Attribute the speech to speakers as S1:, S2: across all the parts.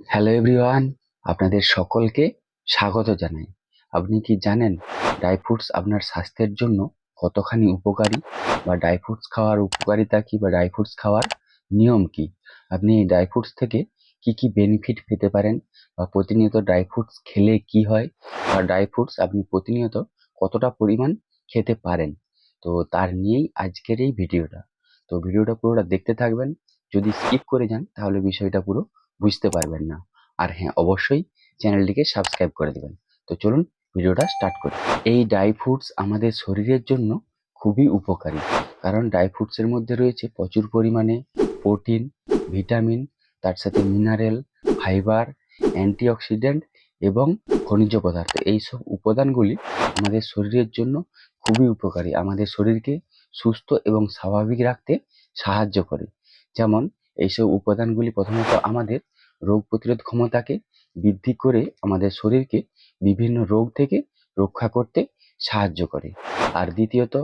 S1: Hello everyone আপনাদের সকলকে স্বাগত জানাই। আপনি কি জানেন ড্রাই ফ্রুটস আপনার স্বাস্থ্যের জন্য কতখানি উপকারী? বা ড্রাই ফ্রুটস খাওয়ার উপকারিতা কি? বা ড্রাই ফ্রুটস খাওয়ার নিয়ম কি? আপনি এই ড্রাই ফ্রুটস থেকে কি কি বেনিফিট পেতে পারেন? বা প্রতিনিয়ত ড্রাই ফ্রুটস খেলে কি হয়? বা ড্রাই ফ্রুটস আপনি প্রতিনিয়ত কতটা পরিমাণ খেতে পারেন? তো তার নিয়েই আজকের এই ভিডিওটা। তো ভিডিওটা পুরোটা দেখতে থাকবেন। যদি স্কিপ করে যান, তাহলে বিষয়টা পুরো বুঝতে পারবেন না। আর হ্যাঁ অবশ্যই চ্যানেলটিকে সাবস্ক্রাইব করে দেবেন। তো চলুন ভিডিওটা স্টার্ট করি। এই ড্রাই ফ্রুটস আমাদের শরীরের জন্য খুবই উপকারী। কারণ ড্রাই ফ্রুটসের মধ্যে রয়েছে প্রচুর পরিমাণে প্রোটিন ভিটামিন তার সাথে মিনারেল ফাইবার অ্যান্টিঅক্সিডেন্ট এবং খনিজ পদার্থ। এইসব উপাদানগুলি আমাদের শরীরের জন্য খুবই উপকারী। আমাদের শরীরকে সুস্থ এবং স্বাভাবিক রাখতে সাহায্য করে। যেমন এইসব উপাদানগুলি প্রথমত আমাদের রোগ প্রতিরোধ ক্ষমতাকে বৃদ্ধি করে আমাদের শরীরকে বিভিন্ন রোগ থেকে রক্ষা করতে সাহায্য করে। আর দ্বিতীয়ত,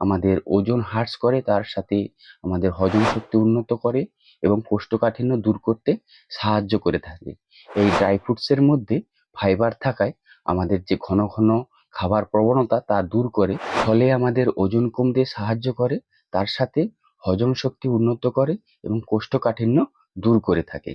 S1: আমাদের ওজন হ্রাস করে, তার সাথে আমাদের হজম শক্তি উন্নত করে এবং কোষ্ঠকাঠিন্য দূর করতে সাহায্য করে থাকে। এই ড্রাই ফ্রুটসের মধ্যে ফাইবার থাকায় আমাদের যে ঘন ঘন খাবার প্রবণতা তা দূর করে, ফলে আমাদের ওজন কমতে সাহায্য করে, তার সাথে হজম শক্তি উন্নত করে এবং কোষ্ঠকাঠিন্য দূর করে থাকে।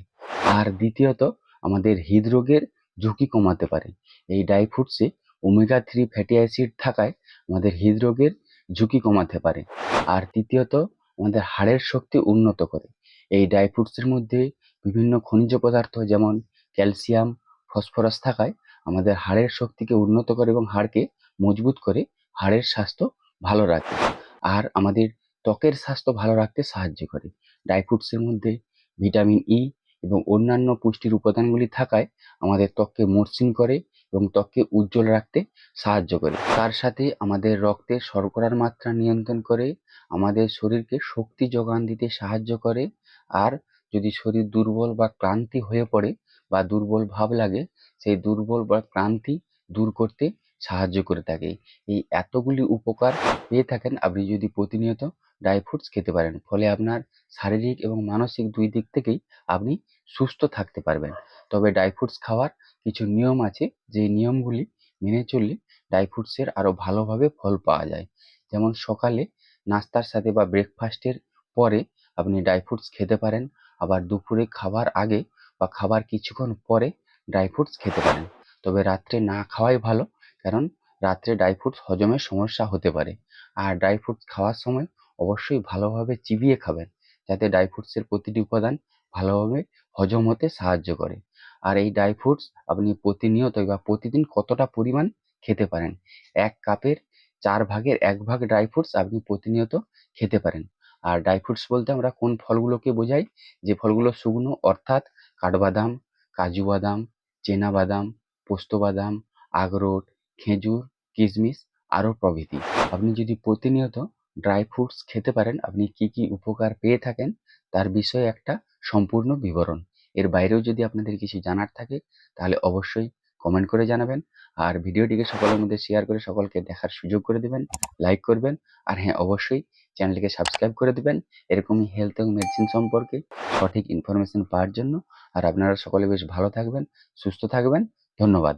S1: আর দ্বিতীয়ত, আমাদের হৃদরোগের ঝুঁকি কমাতে পারে। এই ড্রাই ফ্রুটসে ওমেগা থ্রি ফ্যাটি অ্যাসিড থাকায় আমাদের হৃদরোগের ঝুঁকি কমাতে পারে। আর তৃতীয়ত, আমাদের হাড়ের শক্তি উন্নত করে। এই ড্রাই ফ্রুটসের মধ্যে বিভিন্ন খনিজ পদার্থ যেমন ক্যালসিয়াম ফসফরাস থাকায় আমাদের হাড়ের শক্তিকে উন্নত করে এবং হাড়কে মজবুত করে হাড়ের স্বাস্থ্য ভালো রাখে। আর আমাদের ত্বকের স্বাস্থ্য ভালো রাখতে সাহায্য করে। ড্রাই ফ্রুটসের মধ্যে ভিটামিন ই এবং অন্যান্য পুষ্টির উপাদানগুলি থাকায় আমাদের ত্বককে মসৃণ করে এবং ত্বককে উজ্জ্বল রাখতে সাহায্য করে। তার সাথে আমাদের রক্তে শর্করার মাত্রা নিয়ন্ত্রণ করে, আমাদের শরীরকে শক্তি যোগান দিতে সাহায্য করে আর যদি শরীর দুর্বল বা ক্লান্তি হয়ে পড়ে বা দুর্বল ভাব লাগে, সেই দুর্বল বা ক্লান্তি দূর করতে সাহায্য করে থাকে। এই এতগুলি উপকার পেয়ে থাকেন আপনি যদি প্রতিনিয়ত ড্রাই ফ্রুটস খেতে পারেন, ফলে আপনার শারীরিক এবং মানসিক দুই দিক থেকেই আপনি সুস্থ থাকতে পারবেন। তবে ড্রাই ফ্রুটস খাওয়ার কিছু নিয়ম আছে, যে নিয়মগুলি মেনে চললে ড্রাই ফ্রুটসের আরও ভালোভাবে ফল পাওয়া যায়। যেমন সকালে নাস্তার সাথে বা ব্রেকফাস্টের পরে আপনি ড্রাই ফ্রুটস খেতে পারেন, আবার দুপুরে খাবার আগে বা খাবার কিছুক্ষণ পরে ড্রাই ফ্রুটস খেতে পারেন। তবে রাত্রে না খাওয়াই ভালো কারণ রাত্রে ড্রাই ফ্রুটস হজমের সমস্যা হতে পারে। আর ড্রাই ফ্রুটস খাওয়ার সময় অবশ্যই ভালোভাবে চিবিয়ে খাবেন, যাতে ড্রাই ফ্রুটসের প্রতিটি উপাদান ভালোভাবে হজম হতে সাহায্য করে। আর এই ড্রাই ফ্রুটস আপনি প্রতিনিয়ত বা প্রতিদিন কতটা পরিমাণ খেতে পারেন? এক কাপের চার ভাগের এক ভাগ ড্রাই ফ্রুটস আপনি প্রতিনিয়ত খেতে পারেন। আর ড্রাই ফ্রুটস বলতে আমরা কোন ফলগুলোকে বোঝাই? যে ফলগুলো শুকনো, অর্থাৎ কাঠবাদাম, কাজু বাদাম, চেনা বাদাম, পোস্ত বাদাম, আখরোট খেজুর কিশমিশ আরও প্রভৃতি। আপনি যদি প্রতিনিয়ত ড্রাই ফ্রুটস খেতে পারেন, আপনি কি কি উপকার পেয়ে থাকেন তার বিষয়ে একটা সম্পূর্ণ বিবরণ। এর বাইরেও যদি আপনাদের কিছু জানার থাকে, তাহলে অবশ্যই কমেন্ট করে জানাবেন আর ভিডিওটিকে সকলের মধ্যে শেয়ার করে সকলকে দেখার সুযোগ করে দেবেন লাইক করবেন আর হ্যাঁ অবশ্যই চ্যানেলটিকে সাবস্ক্রাইব করে দেবেন। এরকমই হেলথ এবং মেডিসিন সম্পর্কে সঠিক ইনফরমেশন পাওয়ার জন্য। আর আপনারা সকলে বেশ ভালো থাকবেন, সুস্থ থাকবেন। ধন্যবাদ।